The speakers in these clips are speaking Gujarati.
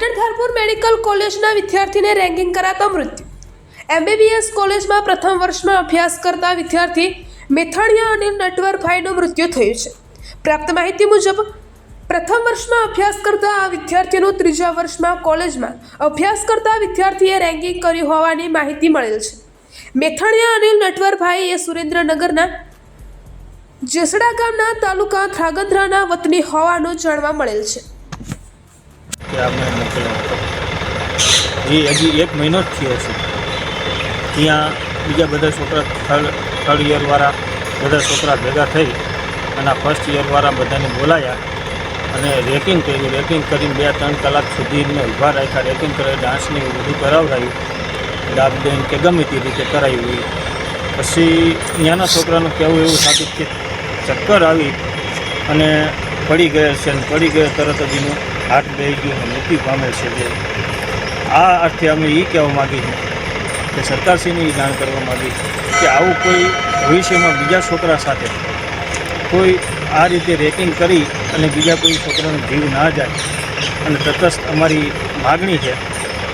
ધારપુર મેડિકલ કોલેજના વિદ્યાર્થીને રેન્કિંગ કરાતા મૃત્યુ. એમબીબીએસ કોલેજમાં પ્રથમ વર્ષમાં અભ્યાસ કરતા વિદ્યાર્થી મેથાણિયા અને નટવરભાઈનું મૃત્યુ થયું છે. પ્રાપ્ત માહિતી મુજબ, પ્રથમ વર્ષમાં અભ્યાસ કરતા આ વિદ્યાર્થીનું ત્રીજા વર્ષમાં કોલેજમાં અભ્યાસ કરતા વિદ્યાર્થીએ રેન્કિંગ કર્યું હોવાની માહિતી મળેલ છે. મેથાણિયા અનિલ નટવરભાઈ એ સુરેન્દ્રનગરના જેસડા ગામના તાલુકા થ્રાગંદ્રાના વતની હોવાનું જાણવા મળેલ છે. અમે મોકલ્યો હતો જે, હજી એક મહિનો જ થયો છે. ત્યાં બીજા બધા છોકરા થર્ડ થર્ડ યરવાળા બધા છોકરા ભેગા થઈ અને ફર્સ્ટ યરવાળા બધાને બોલાયા અને રેકિંગ કર્યું. રેકિંગ કરીને બે, ત્રણ કલાક સુધી એમને ઊભા રાખ્યા. રેકિંગ કરે ડાન્સને એવું બધું કરાવડાયું. દઈને કે ગમે તે રીતે કરાયું હોય પછી ત્યાંના છોકરાનું કહેવું એવું થતું કે ચક્કર આવી અને પડી ગયેલ છે અને પડી ગયો તરત જ એનું હાથ બેસી ગયું અને મૃત્યુ પામેલ છે જે. આ અર્થે અમે એ કહેવા માગીએ છીએ કે સરકારશ્રીને એ જાણ કરવા માગી કે આવું કોઈ ભવિષ્યમાં બીજા છોકરા સાથે કોઈ આ રીતે રેકિંગ કરી અને બીજા કોઈ છોકરાનો જીવ ના જાય. અને તટસ્થ અમારી માગણી છે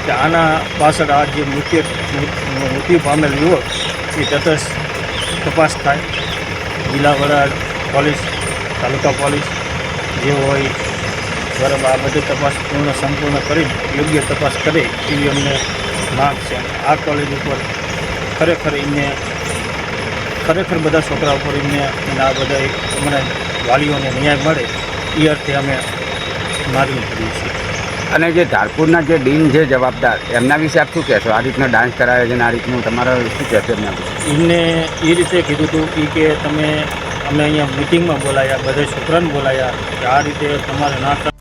કે આના પાછળ આ જે મૃત્યુ મૃત્યુ પામેલ યુવક, એ તટસ્થ તપાસ થાય. જિલ્લા વડા પોલીસ, તાલુકા પોલીસ, જે હોય બરાબર આ બધી તપાસ પૂર્ણ સંપૂર્ણ કરી યોગ્ય તપાસ કરે એવી અમને માંગ છે. આ કોલેજ ઉપર ખરેખર એમને ખરેખર બધા છોકરા ઉપર એમને અને આ બધા અમને વાલીઓને ન્યાય મળે એ અર્થે અમે માગણી કરીએ છીએ. અને જે ધારપુરના જે ડીન છે જવાબદાર એમના વિશે આપ શું કહેશો? આ રીતનો ડાન્સ કરાવે છે અને આ રીતનું તમારો શું કહેશો એમના વિશે? એમને એ રીતે કીધું હતું ઈ કે તમે અમે અહીંયા મિટિંગમાં બોલાયા બધા છોકરાને બોલાયા કે આ રીતે તમારે ના